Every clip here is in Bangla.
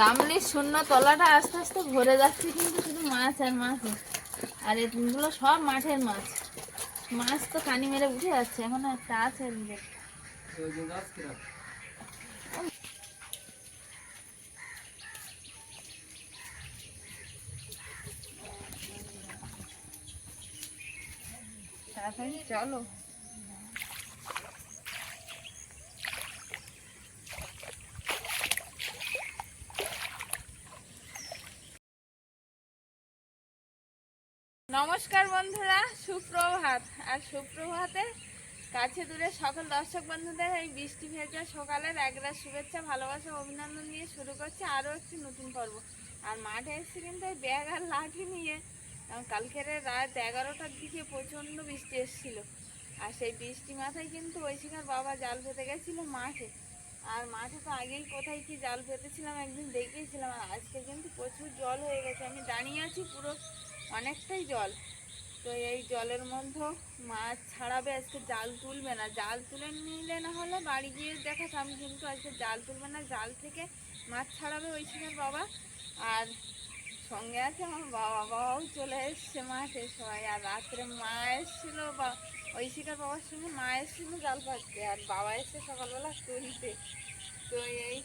গামলির শূন্য তলাটা আস্তে আস্তে ভরে যাচ্ছে কিন্তু শুধু মাছ আর মাছ। আর এগুলো সব মাঠের মাছ। মাছ তো কানি মেরে উঠে যাচ্ছে, এখন একটা আছে চলো। নমস্কার বন্ধুরা, সুপ্রভাত। আর সুপ্রভাতে কাছে দূরে সকল দর্শক বন্ধুদের এই বৃষ্টি ভেজা সকালের একরা শুভেচ্ছা, ভালোবাসা, অভিনন্দন নিয়ে শুরু করছে আরও একটি নতুন পর্ব। আর মাঠে এসেছি কিন্তু ব্যাগ আর লাঠি নিয়ে কালকের রাত এগারোটার দিকে প্রচণ্ড বৃষ্টি এসেছিল। আর সেই বৃষ্টি মাথায় কিন্তু ঐশিকার বাবা জাল পেতে গেছিল মাঠে। আর মাঠে তো আগেই কোথায় কি জাল পেতেছিলাম একদিন দেখিয়েছিলাম, আর আজকে কিন্তু প্রচুর জল হয়ে গেছে। আমি দাঁড়িয়ে আছি পুরো অনেকটাই জল। তো এই জলের মধ্যে মাছ ছাড়াবে, আজকে জাল তুলবে না। জাল তুলে নিলে না হলে বাড়ি গিয়ে দেখাতাম কিন্তু আজকে জাল তুলবে না, জাল থেকে মাছ ছাড়াবে ওই সময় বাবা। আর সঙ্গে আছে আমার বাবা, বাবাও চলে এসছে মাঠে সবাই। আর রাত্রে মা এসেছিল বা ওই শিকার বাবার সঙ্গে মা এসেছিল জাল পাচ্ছে আর বাবা এসে সকালবেলা তুলতে। তো এই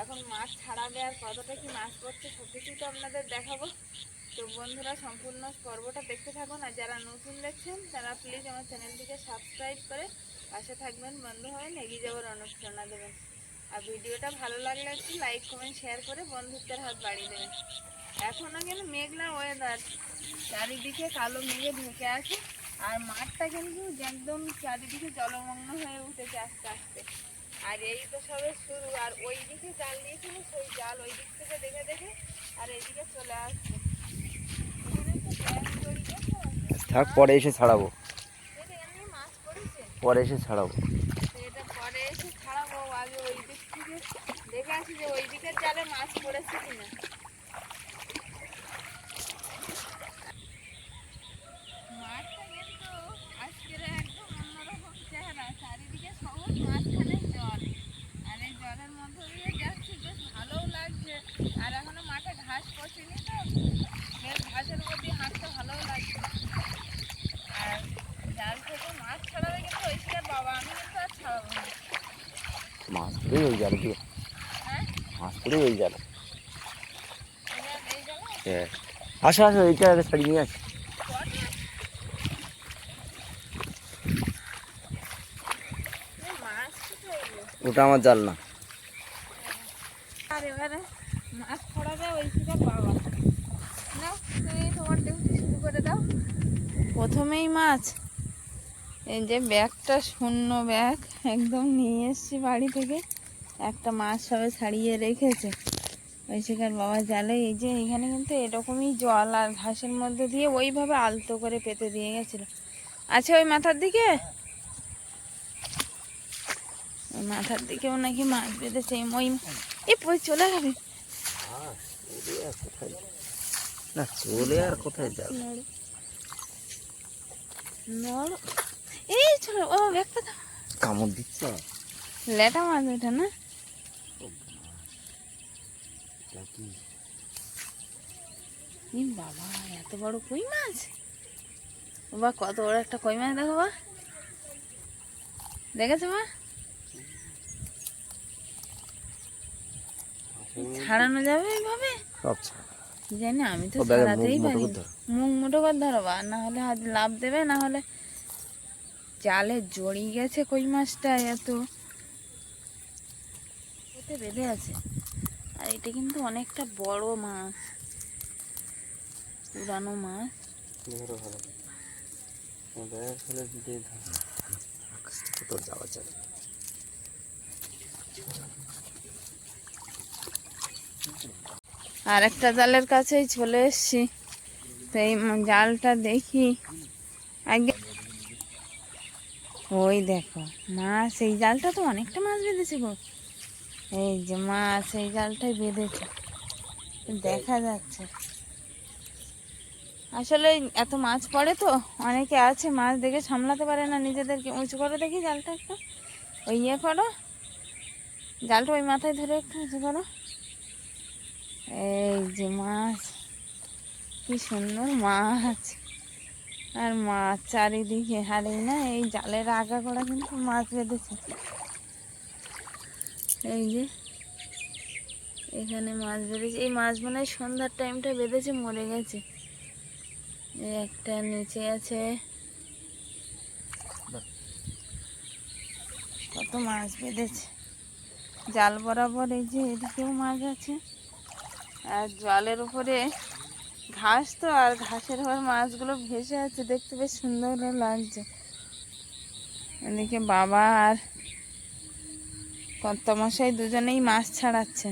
এখন মাছ ছাড়াবে আর কতটা কি মাছ পড়ছে সব কিছুই তো আপনাদের দেখাবো। তো বন্ধুরা, সম্পূর্ণ পর্বটা দেখতে থাকুন আর যারা নতুন দেখছেন, তারা প্লিজ আমার চ্যানেলটিকে সাবস্ক্রাইব করে পাশে থাকবেন, বন্ধু হবেন এগিয়ে যাওয়ার অনুপ্রেরণা দেবেন। আর ভিডিওটা ভালো লাগলে একটু লাইক কমেন্ট শেয়ার করে বন্ধুত্বের হাত বাড়িয়ে দেবেন। এখনও কিন্তু মেঘলা ওয়েদার চারিদিকে কালো মেঘে ঢেকে আছে আর মাঠটা কিন্তু একদম চারিদিকে জলমগ্ন হয়ে উঠেছে আস্তে আস্তে। আর এই তো সবে শুরু, আর ওই দিকে জাল দিয়েছিল, সেই জাল ওই দিক থেকে দেখে দেখে আর এইদিকে চলে আসছে এখানে তো ব্যাগ জড়িয়ে তো, থাক, পরে এসে ছাড়াবো। পরে এসে ছাড়াবো। দেখে আসি যে ওই দিকের জালে মাছ পড়েছে কিনা মাঠটা কিন্তু আজকের একদম অন্যরকম চেহারা চারিদিকে সবুজ মাঝখানে জল আর এই জলের মধ্যে দিয়ে যাচ্ছি বেশ ভালোও লাগছে আর এখনও মাঠে ঘাস পচেনি তো বেশ ঘাসের মধ্যে হাঁটতে ভালোও লাগছে আর জাল থেকে মাছ ছাড়াবে কিন্তু ঐশিকার বাবা আমি কিন্তু আর ছাড়াবো না মাছ ধরেই ওই জাল দিয়ে হ্যাঁ মাছ ধরেই ওই জাল এই জাল- এই জালে হ্যাঁ আসো আসো, এইটা আগে ছাড়িয়ে নিয়ে আসো ওটা আমার জাল না প্রথমেই মাছ। এই যে ব্যাগটা, শূন্য ব্যাগ, একদম নিয়ে এসছি বাড়ি থেকে। একটা মাছ সবে ছাড়িয়ে রেখেছে। ওই সেখান বাবা জালে এই যে এখানে কিন্তু এরকমই জল আর ঘাসের মধ্যে দিয়ে ওইভাবে আলতো করে পেতে দিয়ে গেছিল। আছে ওই মাথার দিকে? ওই মাথার দিকেও নাকি মাছ বেঁধেছে ওই এ পই চলে যাবে না চলে আর কোথায় যাবে? এই চলো ও ব্যাগটা কামড় দিচ্ছে? লেটা মাছ ওইটা না? বাবা এত বড় কই মাছ? বা কত বড় একটা কই মাছ দেখো বা দেখেছ মা? ছাড়ানো যাবে এইভাবে? জানি আমি তো ছাড়াতেই পারি। মুখ মুঠো করে ধরো বা না হলে হাত লাভ দেবে না হলে জালে জড়িয়ে গেছে কই মাছটা এত বেঁধে আছে। আর এটা কিন্তু অনেকটা বড় মাছ। পুরানো মাছ। যাওয়া যাবে। আর একটা জালের কাছেই চলে এসছি। তো এই জালটা দেখি। আগে ওই দেখো মাছ। এই জালটা তো অনেকটা মাছ বেঁধেছে গো। এই যে মাছ এই জালটাই বেঁধেছে। দেখা যাচ্ছে। আসলে এত মাছ পড়ে তো, অনেকে আছে মাছ দেখে সামলাতে পারে না নিজেদেরকে। উঁচু করে দেখি জালটা একটু। ওই ইয়ে করো। জালটা ওই মাথায় ধরে একটু উঁচু করো। এই যে মাছ। কি সুন্দর মাছ। আর মাছ চারিদিকে হারে না, এই জালের আগা করা কিন্তু মাছ বেঁধেছে। এই যে, এখানে মাছ বেঁধেছে এই মাছ মনে হয় সন্ধ্যার টাইমটা বেঁধেছে, মরে গেছে। একটা নিচে আছে। কত মাছ বেঁধেছে। জাল বরাবর এই যে এদিকেও মাছ আছে। আর জলের উপরে ঘাস তো, আর ঘাসের উপর মাছগুলো ভেসে আছে। দেখতে বেশ সুন্দর লাগছে। এদিকে বাবা আর কর্তামশাই দুজনেই মাছ ছাড়াচ্ছে।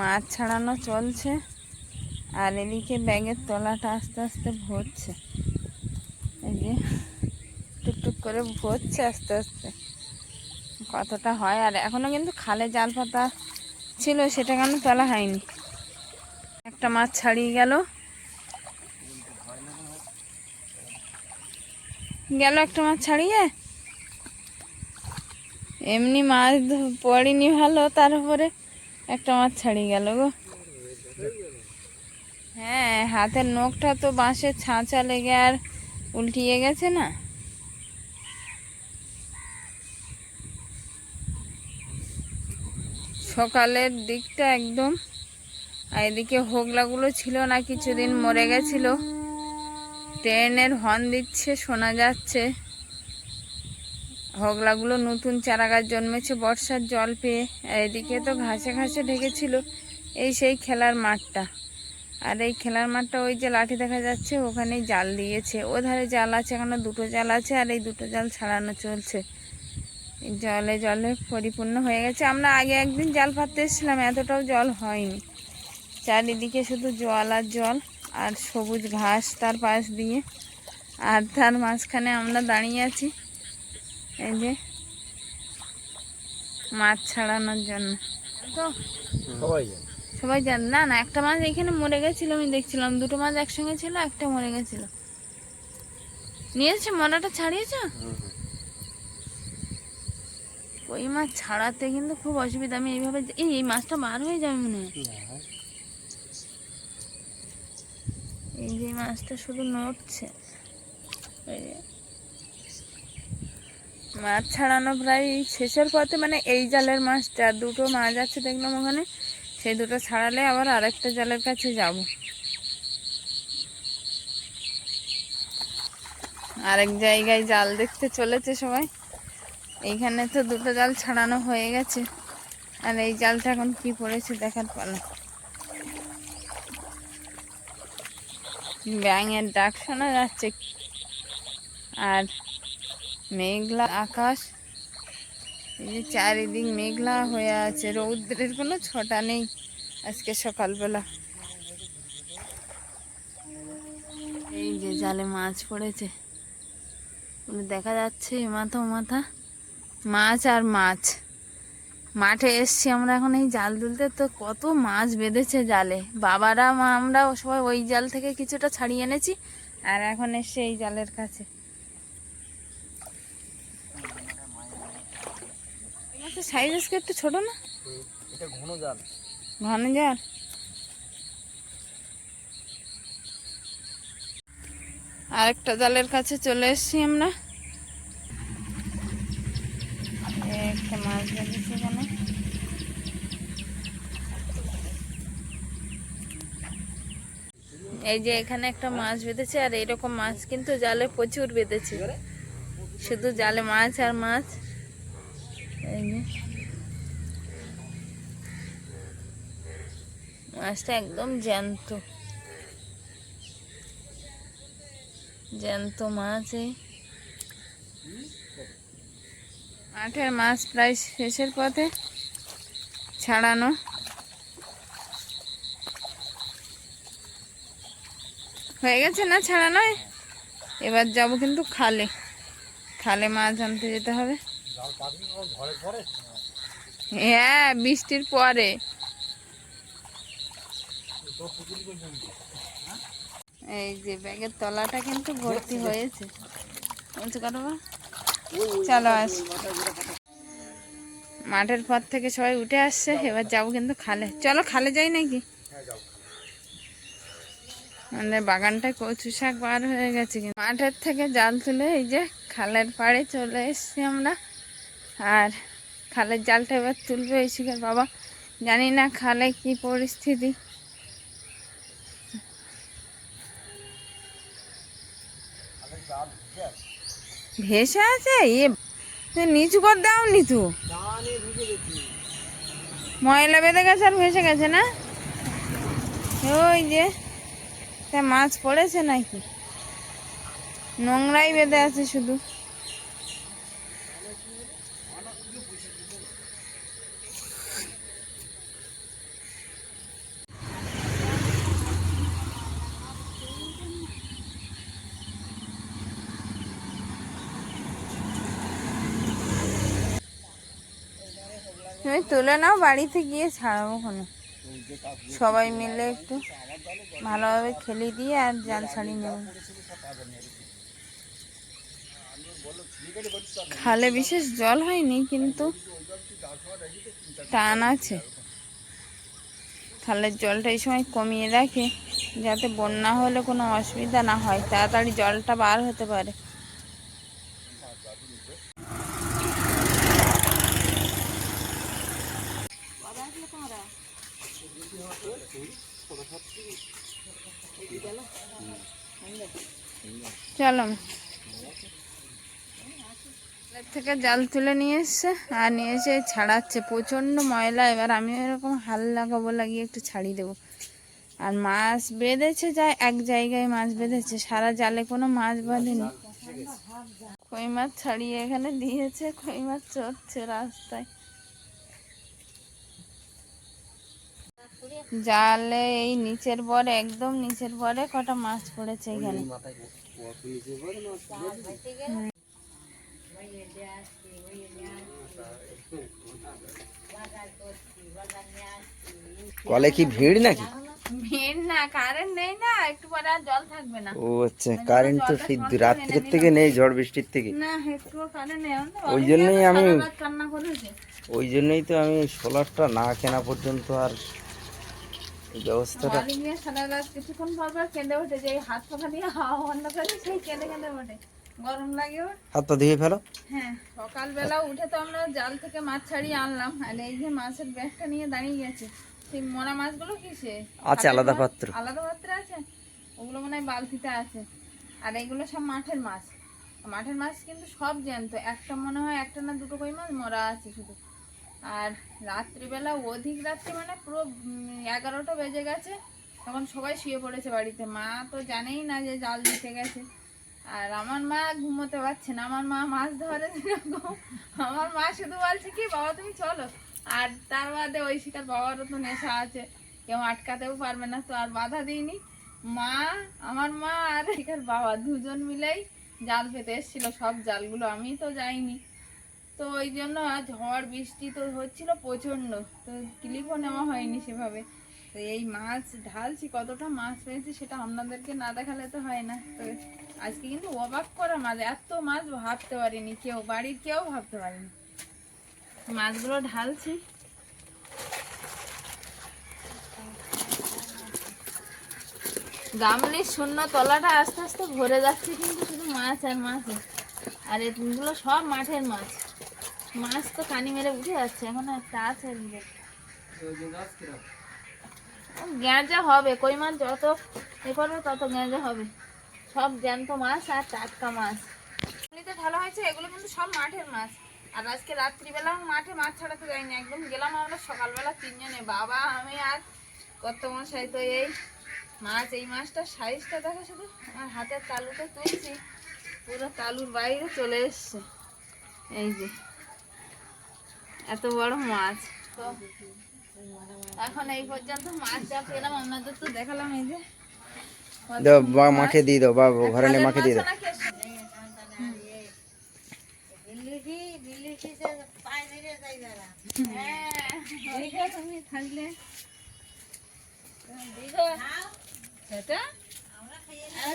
মাছ ছাড়ানো চলছে আর এদিকে ব্যাগের তলাটা আস্তে আস্তে ভরছে। এই যে টুকটুক করে ভরছে আস্তে আস্তে। কতটা হয় আর এখনও কিন্তু খালে জাল পাতা ছিল, সেটা কেন তোলা হয়নি? একটা মাছ ছাড়িয়ে গেল। গেল একটা মাছ ছাড়িয়ে? এমনি মাছ পড়েনি ভালো, তার উপরে একটা মাছ ছাড়িয়ে গেল গো। হ্যাঁ হাতের নখটা তো বাঁশের ছাঁচা লেগে আর উল্টিয়ে গেছে না। সকালের দিকটা একদম, আর এদিকে হোগলাগুলো ছিল না, কিছুদিন মরে গেছিল। ট্রেনের হর্ন দিচ্ছে, শোনা যাচ্ছে। হোগলাগুলো নতুন চারা গাছ জন্মেছে, বর্ষার জল পেয়ে। এদিকে তো ঘাসে ঘাসে ঢেকেছিল এই সেই খেলার মাঠটা। আর এই খেলার মাঠটা ওই যে লাঠি দেখা যাচ্ছে, ওখানেই জাল দিয়েছে। ও ধারে জাল আছে, এখনও দুটো জাল আছে, আর এই দুটো জাল ছাড়ানো চলছে। জলে জলে পরিপূর্ণ হয়ে গেছে। আমরা আগে একদিন জাল পাততে এসেছিলাম, এতটাও জল হয়নি। চারিদিকে শুধু জল আর জল আর সবুজ ঘাস তার পাশ দিয়ে। আর তার মাঝখানে আমরা দাঁড়িয়ে আছি। এই যে মাছ ছাড়ানোর জন্য। তো সবাই জান। না না একটা মাছ এখানে মরে গেছিল আমি দেখছিলাম। দুটো মাছ একসঙ্গে ছিল একটা মরে গেছিল। নিয়েছে মরাটা ছাড়িয়েছ? ওই মাছ ছাড়াতে কিন্তু খুব অসুবিধা। আমি এইভাবে এই মাছটা বার হয়ে যাবে মনে হয়। এই যে মাছটা শুধু নড়ছে। যে। মাছ ছাড়ানো প্রায় শেষের পথে মানে এই জালের মাছটা, দুটো মাছ আছে দেখলাম ওখানে, সেই দুটো ছাড়ালে আবার আরেকটা জালের কাছে যাব। আরেক জায়গায় জাল দেখতে চলেছে সবাই। এইখানে তো দুটো জাল ছাড়ানো হয়ে গেছে। আর এই জালটা এখন কি পড়েছে দেখার পালা। ব্যাঙের ডাক শোনা যাচ্ছে। আর মেঘলা আকাশ। এই যে চারিদিক মেঘলা হয়ে আছে, রৌদ্রের কোনো ছটা নেই আজকে সকালবেলা। এই যে জালে মাছ পড়েছে। দেখা যাচ্ছে মাথা মাথা, মাছ আর মাছ। মাঠে এসছি আমরা এখন এই জাল তুলতে, তো কত মাছ বেঁধেছে জালে। বাবারা আমরা সবাই ওই জাল থেকে কিছুটা ছাড়িয়ে এনেছি, আর এখন এসছে এই জালের কাছে। মাছের সাইজ আজকে একটু ছোট না? এটা ঘন জাল। ঘন জাল? আরেকটা জালের কাছে চলে এসেছি আমরা। একটা মাছ এখানে। এই যে এখানে একটা মাছ বেঁধেছে আর এরকম মাছ কিন্তু জালে প্রচুর বেঁধেছে। শুধু জালে মাছ আর মাছ এই যে মাছটা একদম জ্যান্ত। জ্যান্ত মাছ এই। মাঠের মাছ প্রায় শেষের পথে ছাড়ানো। হয়ে গেছে না ছাড়ানো? এবার যাব কিন্তু খালে। খালে মাছ আনতে যেতে হবে। হ্যাঁ বৃষ্টির পরে। এই যে ব্যাগের তলাটা কিন্তু ভর্তি হয়েছে। চলো আস। মাঠের পর থেকে সবাই উঠে আসছে, এবার যাব কিন্তু খালে। চলো খালে যাই নাকি? আমাদের বাগানটায় কচু শাক বার হয়ে গেছে মাঠের থেকে জাল তুলে এই যে খালের পাড়ে চলে এসেছি আমরা। আর খালের জালটা এবার তুলবে শিকার বাবা। জানি না খালে কি পরিস্থিতি। ভেসে আছে? এ নিচু কর, দাও নিচু। ময়লা বেঁধে গেছে আর ভেসে গেছে না? ওই যে, তা মাছ পড়েছে নাকি? নোংরাই বেঁধে আছে শুধু। তুলে নাও, বাড়িতে গিয়ে ছাড়াবো ওখানে সবাই মিলে একটু ভালোভাবে খেলি দিয়ে আর জাল ছাড়িয়ে নেব। খালে বিশেষ জল হয়নি, কিন্তু টান আছে। খালের জলটা এই সময় কমিয়ে রাখে, যাতে বন্যা হলে কোনো অসুবিধা না হয়, তাড়াতাড়ি জলটা বার হতে পারে। চলো। থেকে জাল তুলে নিয়ে এসছে আর নিয়ে এসে ছাড়াচ্ছে প্রচণ্ড ময়লা। এবার আমি এরকম হাল লাগাবো লাগিয়ে একটু ছাড়িয়ে দেবো। আর মাছ বেঁধেছে যায় এক জায়গায় মাছ বেঁধেছে। সারা জালে কোনো মাছ বাঁধেনি। কই মাছ ছাড়িয়ে এখানে দিয়েছে কই মাছ চড়ছে রাস্তায়। জালে এই নিচের পরে একদম নিচের পরে কটা মাছ পড়েছে এখানে। কলে কি ভিড় নাকি? ভিড় না কারেন্ট নেই না একটু পরে আর জল থাকবে না। ও আচ্ছা কারেন্ট তো সেই রাত্রের থেকে নেই ঝড় বৃষ্টির থেকে। না একটুও কারেন্ট নেই ওই জন্যই আমি ওই জন্যই তো আমি সোলারটা না কেনা পর্যন্ত আর এই ব্যবস্থাটা বাড়ি গিয়ে সারা কিছুক্ষণ পর পর কেঁদে ওঠে যে হাত পাখা দিয়ে হাওয়া বন্ধ করে সেই কেঁদে কেঁদে ওঠে। গরম লাগে ওর। হাত পা ধুয়ে ফেলো। হ্যাঁ সকালবেলা উঠে তো আমরা জাল থেকে মাছ ছাড়িয়ে আনলাম আর এই যে মাছের ব্যাগটা নিয়ে দাঁড়িয়ে গেছে সেই মরা মাছগুলো কিসে আছে আলাদা পাত্র। আলাদা পাত্রে আছে? ওগুলো মনে হয় বালতিতে আছে। আর এগুলো সব মাঠের মাছ। মাঠের মাছ কিন্তু সব জ্যান্ত একটা মনে হয় একটা না দুটো কই মাছ মরা আছে শুধু। আর রাত্রিবেলা অধিক রাত্রি মানে পুরো এগারোটা বেজে গেছে, তখন সবাই শুয়ে পড়েছে বাড়িতে। মা তো জানেই না যে জাল দিতে গেছে। আর আমার মা ঘুমোতে পারছে না। আমার মা মাছ ধরে আমার মা শুধু বলছে কি, বাবা, তুমি চলো। আর তার বাদে ওই শিকার বাবারও তো নেশা আছে। কেউ আটকাতেও পারবে না, তো আর বাধা দিইনি। মা, আমার মা আর শিকার বাবা দুজন মিলেই জাল পেতে এসেছিল। সব জালগুলো আমি তো যাইনি। তো ওই জন্য আর ঝড় বৃষ্টি তো হচ্ছিল প্রচণ্ড। তো ক্লিপও নেওয়া হয়নি সেভাবে। তো এই মাছ ঢালছি, কতটা মাছ পেয়েছি সেটা আপনাদেরকে না দেখালে তো হয় না। তো আজকে কিন্তু অবাক করা মাছ, এত মাছ ভাবতে পারিনি কেউ, বাড়ির কেউ ভাবতে পারেনি। মাছগুলো ঢালছি। গামলির শূন্য তলাটা আস্তে আস্তে ভরে যাচ্ছে কিন্তু শুধু মাছ আর মাছ। আর এগুলো সব মাঠের মাছ। মাছ তো কানি মেরে উঠে যাচ্ছে, এখন একটা আছে গ্যাঁজা হবে, কই মাছ যত এ করবে তত গ্যাঁজা হবে। সব জ্যান্ত মাছ আর টাটকা মাছ। এমনিতে ভালো হয়েছে, এগুলো কিন্তু সব মাঠের মাছ। আর আজকে রাত্রিবেলা মাঠে মাছ ছাড়াতে যাইনি, একদম গেলাম আমরা সকালবেলা তিনজনে। বাবা, আমি আর কত মশাই তো এই মাছ, এই মাছটার সাইজটা দেখো শুধু। আমার হাতের তালুতে তুলছি, পুরো তালুর বাইরে চলে এসছে। এই যে। এত বড় মাছ। তো এখন এই পর্যন্ত মাছ যা পেলাম আপনাদের তো দেখালাম এই যে। দাও বা মাঠে দিয়ে দাও বা ঘরে নিয়ে মাঠে দিয়ে দাও। হ্যাঁ, তুমি থাকলে।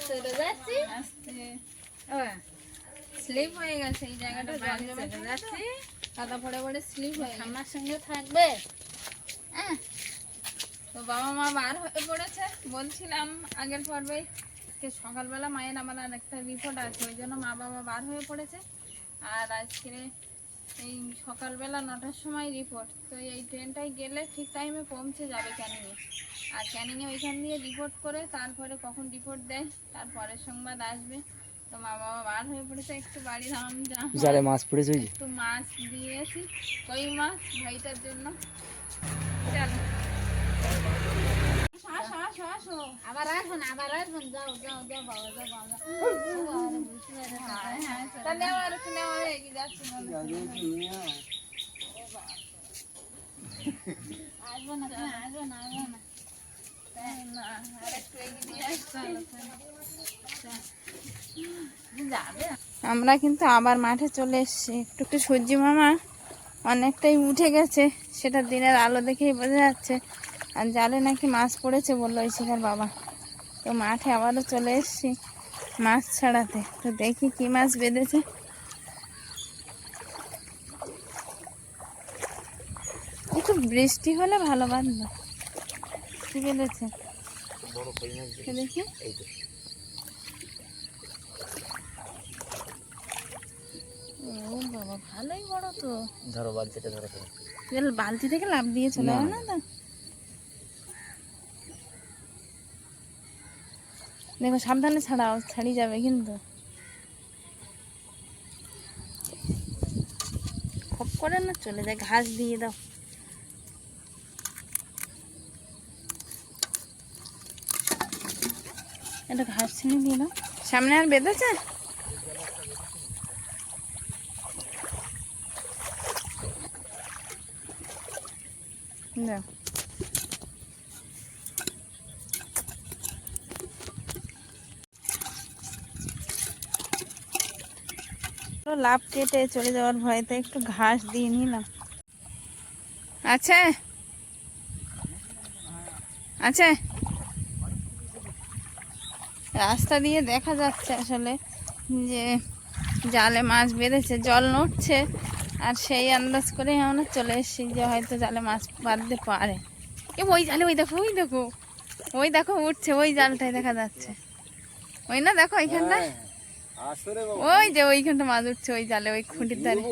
চলে যাচ্ছি। আস্তে। স্লিপ হয়ে গেছে এই জায়গাটা জল জমে যাচ্ছি। কাদা পড়ে পড়ে স্লিপ হয়ে। আমার সঙ্গে থাকবে? হ্যাঁ তো বাবা মা বার হয়ে পড়েছে। বলছিলাম আগের পর্বে আজকে সকালবেলা মায়ের আমার আর রিপোর্ট আছে, ওই জন্য মা বাবা বার হয়ে পড়েছে। আর আজকে এই সকালবেলা নটার সময় রিপোর্ট তো এই ট্রেনটাই গেলে ঠিক টাইমে পৌঁছে যাবে ক্যানিংয়ে। আর ক্যানিংয়ে ওইখান দিয়ে রিপোর্ট করে তারপরে কখন রিপোর্ট দেয় তারপরের সংবাদ আসবে। তো মা বাবা বার হয়ে পড়েছে একটু বাড়ির আম জালে মাছ পড়েছে একটু মাছ দিয়েছি কই মাছ ভাইটার জন্য। চলো। আবার আসুন আবার আসুন। যাও যাও যাও বাবা যাও বাবা। হ্যাঁ, যাচ্ছি আসব না আসব না আসব না এগিয়ে দিয়ে। আমরা কিন্তু আবার মাঠে চলে এসেছি। একটু একটু সূর্যি মামা অনেকটাই উঠে গেছে। সেটা দিনের আলো দেখেই বোঝা যাচ্ছে। আর জালে নাকি মাছ পড়েছে বলল ওই শিখার বাবা। তো মাঠে আবারও চলে এসেছি মাছ ছাড়াতে। তো দেখি কি মাছ বেঁধেছে। একটু বৃষ্টি হলে ভালো বাঁধলো। কি বেঁধেছে? বড় কই মাছ তো দেখি এই তো ও বাবা ভালোই বড় তো। ধরো বালতিটা ধরো তো এবার বালতি থেকে লাভ দিয়ে চলে না, যাবে না। না? তো দেখো সাবধানে ছাড়াও ছাড়ি যাবে কিন্তু। খপ করে না চলে যায় ঘাস দিয়ে দাও। এটা ঘাস ছিনে দিয়ে দাও। সামনে আর বেঁধেছে? তো লাভ কেটে চলে যাওয়ার ভয়তে একটু ঘাস দিয়ে নিলাম। আছে। আছে। রাস্তা দিয়ে দেখা যাচ্ছে আসলে যে জালে মাছ বেঁধেছে জল নড়ছে। আর সেই আন্দাজ করে আমরা চলে এসেছি যে হয়তো জালে মাছ বাঁধতে পারে। এ ওই জালে ওই দেখো ওই দেখো ওই দেখো উঠছে ওই জালটাই দেখা যাচ্ছে। ওই না দেখো ওইখানটা ওই যে ওইখানটা মাছ উঠছে ওই জালে ওই খুঁটির ধারে।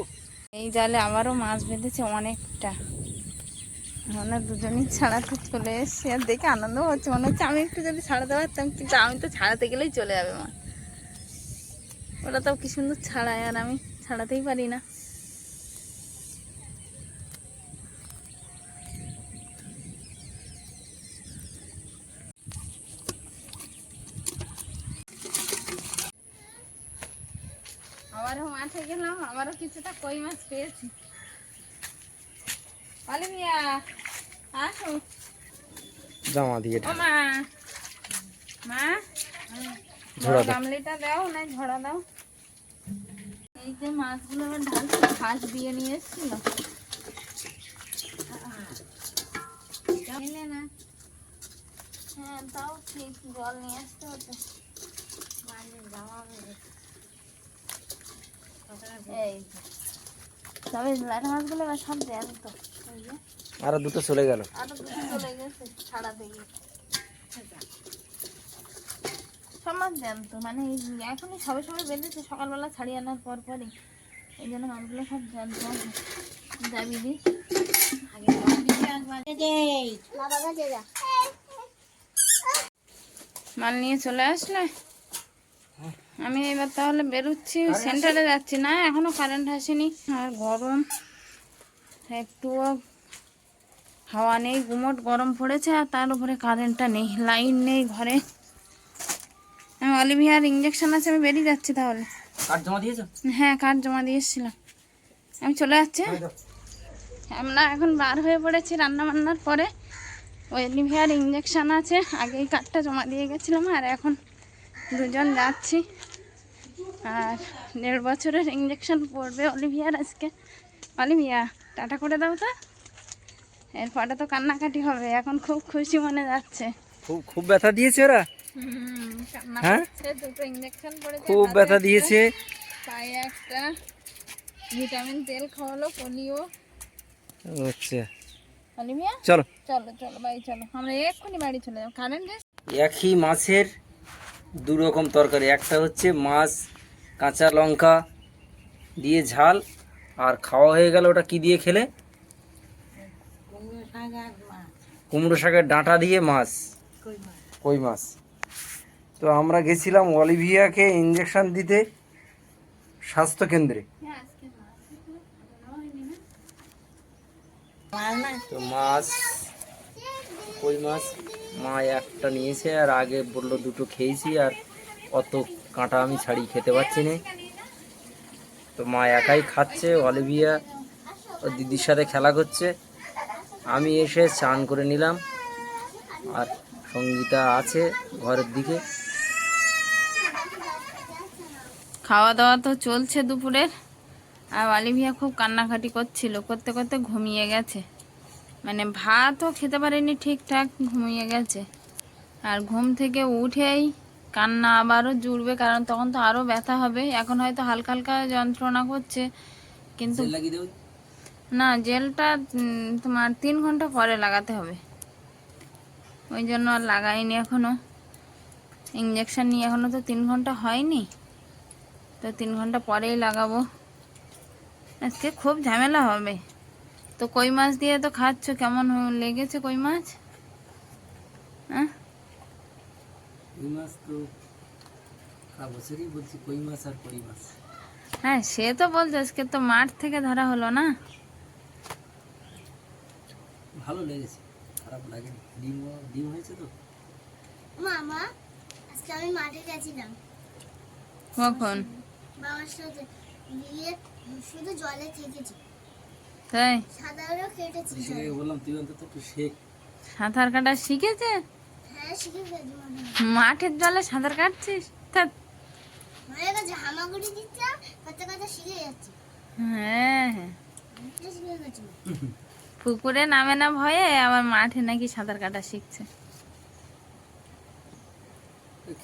এই জালে আবারও মাছ বেঁধেছে অনেকটা। আমরা দুজনই ছাড়াতে চলে এসেছি আর দেখে আনন্দ হচ্ছে। মনে হচ্ছে আমি একটু যদি ছাড়াতে পারতাম কিন্তু আমি তো ছাড়াতে গেলেই চলে যাবে মা। ওরা তো কি সুন্দর ছাড়ায় আর আমি ছাড়াতেই পারি না আবারও মাঠে গেলাম আবারও কিছুটা কই মাছ পেয়েছি। অলিভিয়া আসো। জামা দিয়ে ও মা মা ঝোড়া দাও। গামলিটা দাও না ঝোড়া দাও। এই যে মাছগুলো আবার ঢালছে ঘাস দিয়ে নিয়ে এসেছিল। না। হ্যাঁ তাও ঠিক জল নিয়ে আসতে হতো যে। তবে লাটা মাছগুলো এবার সব দেন তো। আরও দুটো চলে গেল। আরও দুটো চলে গেছে ছাড়া থেকে সমাজ দেন তো মানে এখনই সবে সবে বেঁধেছে সকালবেলা ছাড়িয়ে আনার পর পরই। এই জন্য মাছগুলো সব জ্যান্ত যাবি দি মাল নিয়ে চলে আসলে? আমি এবার তাহলে বেরোচ্ছি সেন্টারে যাচ্ছি না এখনও কারেন্ট আসেনি আর গরম। একটুও হাওয়া নেই গুমট গরম পড়েছে আর তার উপরে কারেন্টটা নেই লাইন নেই ঘরে। আমি অলিভিয়ার ইঞ্জেকশন আছে আমি বেরিয়ে যাচ্ছি তাহলে। কাঠ জমা দিয়েছ? হ্যাঁ কার্ড জমা দিয়ে এসেছিলাম আমি চলে যাচ্ছি। হ্যাঁ? আমরা এখন বার হয়ে পড়েছি রান্না বান্নার পরে। অলিভিয়ার ইঞ্জেকশন আছে আগেই কার্ডটা জমা দিয়ে গেছিলাম আর এখন দুজন যাচ্ছি। আর দেড় বছরের ইঞ্জেকশন পড়বে অলিভিয়ার আজকে। অলিভিয়া টাটা করে দাও তো। এরপরে তো কান্নাকাটি হবে এখন খুব খুশি মনে যাচ্ছে। খুব খুব ব্যথা দিয়েছে ওরা? হ্যাঁ? খুব ব্যথা দিয়েছে। পায়ে একটা ভিটামিন তেল খাওয়ালো পোলিও আচ্ছা। অলিভিয়া? চলো। চলো চলো বাড়ি চলো। আমরা এক্ষুনি বাড়ি চলে যাব। কারেন্ট একই মাছের দু রকম তরকারি একটা হচ্ছে মাছ কাঁচা লঙ্কা দিয়ে ঝাল আর খাওয়া হয়ে গেল ওটা কি দিয়ে খেলে? কুমড়ো শাকের ডাঁটা দিয়ে মাছ। কই মাছ? তো আমরা গেছিলাম অলিভিয়াকে ইঞ্জেকশন দিতে স্বাস্থ্য কেন্দ্রে তো মাছ কই মাছ? মা একটা নিয়েছে আর আগে বলল দুটো খেয়েছি আর অত কাঁটা আমি ছাড়ি, খেতে পারছি না। তো মা একাই খাচ্ছে, অলিভিয়া ও দিদির সাথে খেলা করছে। আমি এসে চান করে নিলাম, আর সঙ্গীতা আছে ঘরের দিকে। খাওয়া দাওয়া তো চলছে দুপুরের, আর অলিভিয়া খুব কান্নাকাটি করছিল, করতে করতে ঘুমিয়ে গেছে। মানে ভাতও খেতে পারেনি ঠিকঠাক, ঘুমিয়ে গেছে। আর ঘুম থেকে উঠেই কান্না আবারও জুড়বে কারণ তখন তো আরও ব্যথা হবে। এখন হয়তো হালকা হালকা যন্ত্রণা করছে কিন্তু না জেলটা তোমার তিন ঘণ্টা পরে লাগাতে হবে। ওই জন্য আর লাগাইনি এখনও। ইঞ্জেকশন নিয়ে এখনও তো তিন ঘণ্টা হয়নি। তো তিন ঘণ্টা পরেই লাগাবো। আজকে খুব ঝামেলা হবে। তো কই মাছ দিয়ে তো খাচ্ছ? কেমন লেগেছে কই মাছ? হ্যাঁ কই মাছ তো সারা বছরই বলছি কই মাছ আর কই মাছ? হ্যাঁ সে তো বলছে আজকে তো মাঠ থেকে ধরা হলো না। ভালো লেগেছে খারাপ লাগেনি। ডিম ডিম হয়েছে তো? মামা আজকে আমি মাঠে গেছিলাম। কখন? বাবার সাথে। গিয়ে শুধু জলে থেকেছি। তাই? সাঁতারও কেটেছি বললাম তুই অন্তত একটু শেখ। সাঁতার কাটা শিখেছে? মাঠের জলে সাঁতার কাটছিস? হয়ে হ্যাঁ। পুকুরে নামে না ভয়ে আবার মাঠে নাকি সাঁতার কাটা শিখছে।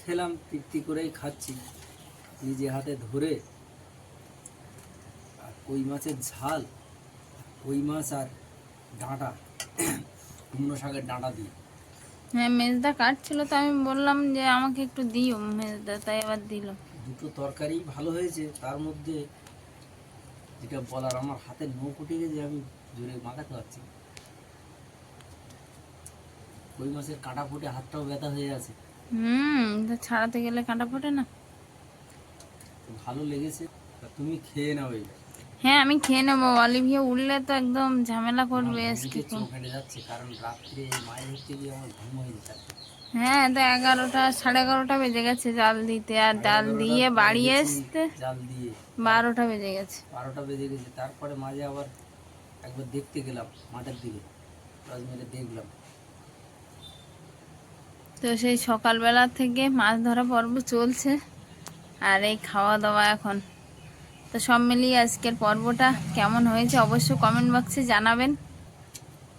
খেলাম তৃপ্তি করেই খাচ্ছি। নিজে হাতে ধরে। আর কই মাছের ঝাল কই মাছ আর ডাঁটা। কুমড়ো শাকের ডাঁটা দিয়ে। হ্যাঁ মেজদা কাটছিল তো আমি বললাম যে আমাকে একটু দিও মেজদা তাই আবার দিল। দুটো তরকারি ভালো হয়েছে তার মধ্যে যেটা বলার আমার হাতে নখ উঠে গেছে আমি জোরে মাখাতে পারছি। কই মাছের কাঁটা ফুটে হাতটাও ব্যথা হয়ে আছে হুম তো ছাড়াতে গেলে কাঁটা ফোটে না? ভালো লেগেছে তুমি খেয়ে নাও এটা হ্যাঁ আমি খেয়ে নেব। অলিভিয়া উঠলে তো একদম ঝামেলা করবে হয়ে হ্যাঁ তো এগারোটা সাড়ে এগারোটা বেজে গেছে জাল দিতে আর ডাল দিয়ে বাড়ি আসতে জাল দিয়ে। বারোটা বেজে গেছে। বারোটা বেজে গেছে তারপরে মাঝে আবার একবার দেখতে গেলাম মাঠের দিকে। দশ মিনিট দেখলাম। তো সেই সকালবেলা থেকে মাছ ধরা পর্ব চলছে আর এই খাওয়া দাওয়া এখন। তো সব মিলিয়ে আজকের পর্বটা কেমন হয়েছে অবশ্যই কমেন্ট বক্সে জানাবেন।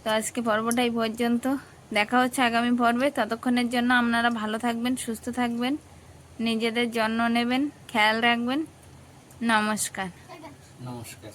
তো আজকে পর্বটা এই পর্যন্ত। দেখা হচ্ছে আগামী পর্বে। ততক্ষণের জন্য আপনারা ভালো থাকবেন, সুস্থ থাকবেন, নিজেদের যত্ন নেবেন, খেয়াল রাখবেন। নমস্কার। নমস্কার।